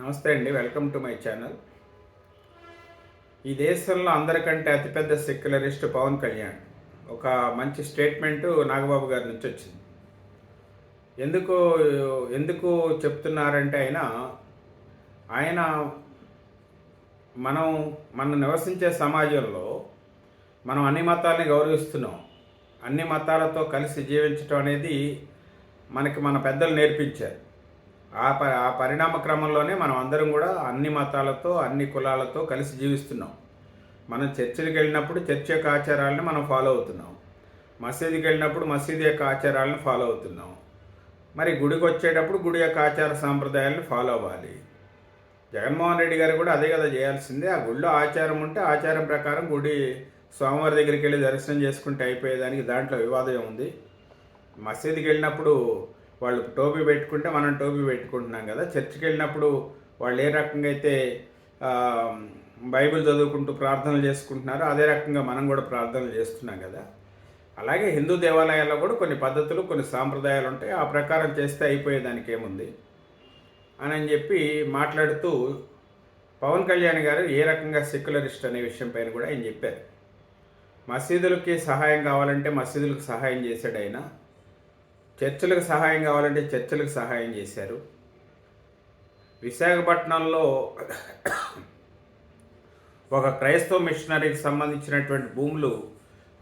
నమస్తే అండి welcome to my channel. ఈ దేశంలో అందరికంటే అతిపెద్ద సెక్యులరిస్ట్ పవన్ కళ్యాణ్. ఒక మంచి స్టేట్మెంటు నాగబాబు గారి నుంచి వచ్చింది. ఎందుకు ఎందుకు చెప్తున్నారంటే ఆయన ఆయన మనం మనం నివసించే సమాజంలో మనం అన్ని మతాలని గౌరవిస్తున్నాం. అన్ని మతాలతో కలిసి జీవించడం అనేది మనకి మన పెద్దలు నేర్పించారు. ఆ ప ఆ పరిణామ క్రమంలోనే మనం అందరం కూడా అన్ని మతాలతో అన్ని కులాలతో కలిసి జీవిస్తున్నాం. మనం చర్చిలకు వెళ్ళినప్పుడు చర్చ యొక్క ఆచారాలను మనం ఫాలో అవుతున్నాం. మసీదుకి వెళ్ళినప్పుడు మసీదు యొక్క ఆచారాలను ఫాలో అవుతున్నాం. మరి గుడికి వచ్చేటప్పుడు గుడి యొక్క ఆచార సాంప్రదాయాలను ఫాలో అవ్వాలి. జగన్మోహన్ రెడ్డి గారు కూడా అదే కదా చేయాల్సిందే. ఆ గుడిలో ఆచారం ఉంటే ఆచారం ప్రకారం గుడి స్వామివారి దగ్గరికి వెళ్ళి దర్శనం చేసుకుంటే అయిపోయేదానికి దాంట్లో వివాదం ఉంది మసీదుకి వెళ్ళినప్పుడు వాళ్ళు టోపీ పెట్టుకుంటే మనం టోపీ పెట్టుకుంటున్నాం కదా. చర్చికి వెళ్ళినప్పుడు వాళ్ళు ఏ రకంగా అయితే బైబిల్ చదువుకుంటూ ప్రార్థనలు చేసుకుంటున్నారో అదే రకంగా మనం కూడా ప్రార్థనలు చేస్తున్నాం కదా. అలాగే హిందూ దేవాలయాల్లో కూడా కొన్ని పద్ధతులు కొన్ని సాంప్రదాయాలు ఉంటాయి. ఆ ప్రకారం చేస్తే అయిపోయేదానికి ఏముంది? అని అని చెప్పి మాట్లాడుతూ పవన్ కళ్యాణ్ గారు ఏ రకంగా సెక్యులరిస్ట్ అనే విషయం పైన కూడా ఆయన చెప్పారు. మసీదులకి సహాయం కావాలంటే మసీదులకు సహాయం చేశాడు ఆయన. చర్చలకు సహాయం కావాలంటే చర్చలకు సహాయం చేశారు. విశాఖపట్నంలో ఒక క్రైస్తవ మిషనరీకి సంబంధించినటువంటి భూములు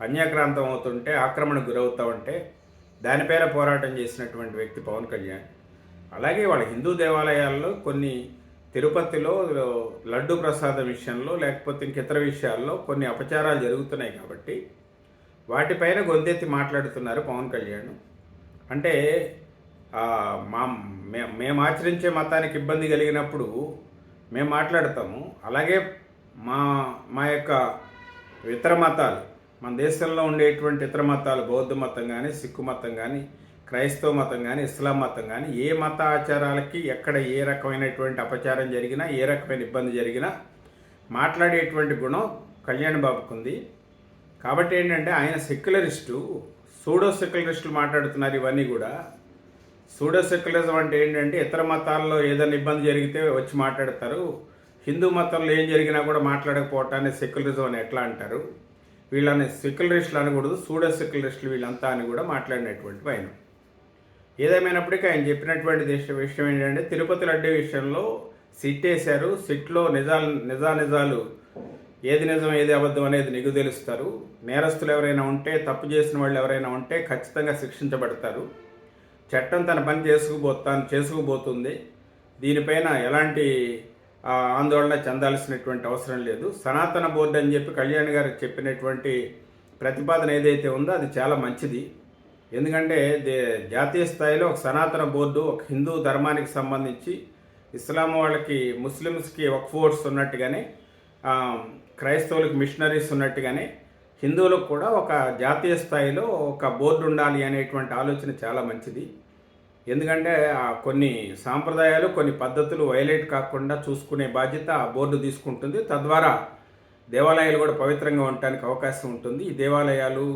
అన్యాక్రాంతం అవుతుంటే ఆక్రమణకు గురవుతూ ఉంటే దానిపైన పోరాటం చేసినటువంటి వ్యక్తి పవన్ కళ్యాణ్. అలాగే వాళ్ళ హిందూ దేవాలయాల్లో కొన్ని తిరుపతిలో లడ్డు ప్రసాదం విషయంలో లేకపోతే ఇంక ఇతర విషయాల్లో కొన్ని అపచారాలు జరుగుతున్నాయి కాబట్టి వాటిపైన గొంతెత్తి మాట్లాడుతున్నారు పవన్ కళ్యాణ్. అంటే మా మే- మేము ఆచరించే మతానికి ఇబ్బంది కలిగినప్పుడు మేము మాట్లాడతాము. అలాగే మా మా యొక్క ఇతర మతాలు మన దేశంలో ఉండేటువంటి ఇతర మతాలు బౌద్ధ మతం కానీ సిక్కు మతం కానీ క్రైస్తవ మతం కానీ ఇస్లాం మతం కానీ ఏ మత ఆచారాలకి ఎక్కడ ఏ రకమైనటువంటి అపచారం జరిగినా ఏ రకమైన ఇబ్బంది జరిగినా మాట్లాడేటువంటి గుణం కళ్యాణ్ బాబుకుంది. కాబట్టి ఏంటంటే ఆయన సెక్యులరిస్టు సూడో సెక్యులరిస్టులు మాట్లాడుతున్నారు ఇవన్నీ కూడా. సూడో సెక్యులరిజం అంటే ఏంటంటే ఇతర మతాల్లో ఏదైనా ఇబ్బంది జరిగితే వచ్చి మాట్లాడతారు. హిందూ మతంలో ఏం జరిగినా కూడా మాట్లాడకపోవటాన్ని సెక్యులరిజం అని ఎట్లా అంటారు? వీళ్ళని సెక్యులరిస్టులు అనకూడదు సూడో సెక్యులరిస్టులు వీళ్ళంతా అని కూడా మాట్లాడినటువంటి ఆయన. ఏదేమైనప్పటికీ ఆయన చెప్పినటువంటి దేశ విషయం ఏంటంటే తిరుపతి లడ్డు విషయంలో సిట్ వేశారు సిట్లో నిజాలు నిజా నిజాలు ఏది నిజం ఏది అబద్ధం అనేది నిగు తెలుస్తారు. నేరస్తులు ఎవరైనా ఉంటే తప్పు చేసిన వాళ్ళు ఎవరైనా ఉంటే ఖచ్చితంగా శిక్షించబడతారు. చట్టం తన పని చేసుకుపోతాను చేసుకుపోతుంది. దీనిపైన ఎలాంటి ఆందోళన చెందాల్సినటువంటి అవసరం లేదు. సనాతన బోర్డు అని చెప్పి కళ్యాణ్ గారు చెప్పినటువంటి ప్రతిపాదన ఏదైతే ఉందో అది చాలా మంచిది. ఎందుకంటే దే జాతీయ స్థాయిలో ఒక సనాతన బోర్డు ఒక హిందూ ధర్మానికి సంబంధించి ఇస్లాం వాళ్ళకి ముస్లిమ్స్కి ఒక ఫోర్స్ ఉన్నట్టుగానే క్రైస్తవులకు మిషనరీస్ ఉన్నట్టుగానే హిందువులకు కూడా ఒక జాతీయ స్థాయిలో ఒక బోర్డు ఉండాలి అనేటువంటి ఆలోచన చాలా మంచిది. ఎందుకంటే కొన్ని సాంప్రదాయాలు కొన్ని పద్ధతులు వైలేట్ కాకుండా చూసుకునే బాధ్యత ఆ బోర్డు తీసుకుంటుంది. తద్వారా దేవాలయాలు కూడా పవిత్రంగా ఉండటానికి అవకాశం ఉంటుంది. ఈ దేవాలయాలు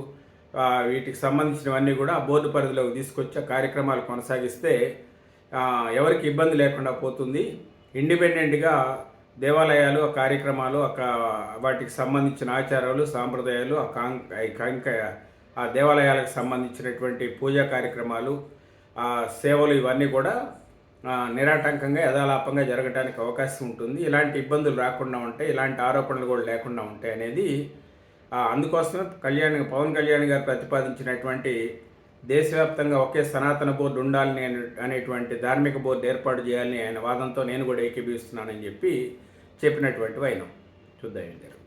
వీటికి సంబంధించినవన్నీ కూడా ఆ బోర్డు పరిధిలోకి తీసుకొచ్చి కార్యక్రమాలు కొనసాగిస్తే ఎవరికి ఇబ్బంది లేకుండా పోతుంది. ఇండిపెండెంట్గా దేవాలయాలు ఆ కార్యక్రమాలు ఒక వాటికి సంబంధించిన ఆచారాలు సాంప్రదాయాలు ఆ కాం ఆ కాంక ఆ దేవాలయాలకు సంబంధించినటువంటి పూజా కార్యక్రమాలు ఆ సేవలు ఇవన్నీ కూడా నిరాటంకంగా యథాలాపంగా జరగడానికి అవకాశం ఉంటుంది. ఇలాంటి ఇబ్బందులు రాకుండా ఉంటాయి ఇలాంటి ఆరోపణలు కూడా లేకుండా ఉంటాయి అనేది అందుకోసం అందుకోసమే కళ్యాణ్ పవన్ కళ్యాణ్ గారు ప్రతిపాదించినటువంటి దేశవ్యాప్తంగా ఒకే సనాతన బోర్డు ఉండాలని అనేటువంటి ధార్మిక బోర్డు ఏర్పాటు చేయాలని ఆయన వాదంతో నేను కూడా ఏకీభవిస్తున్నానని చెప్పి చెప్పినటువంటి వైనం. చూద్దాం ఏం జరుగుతుంది.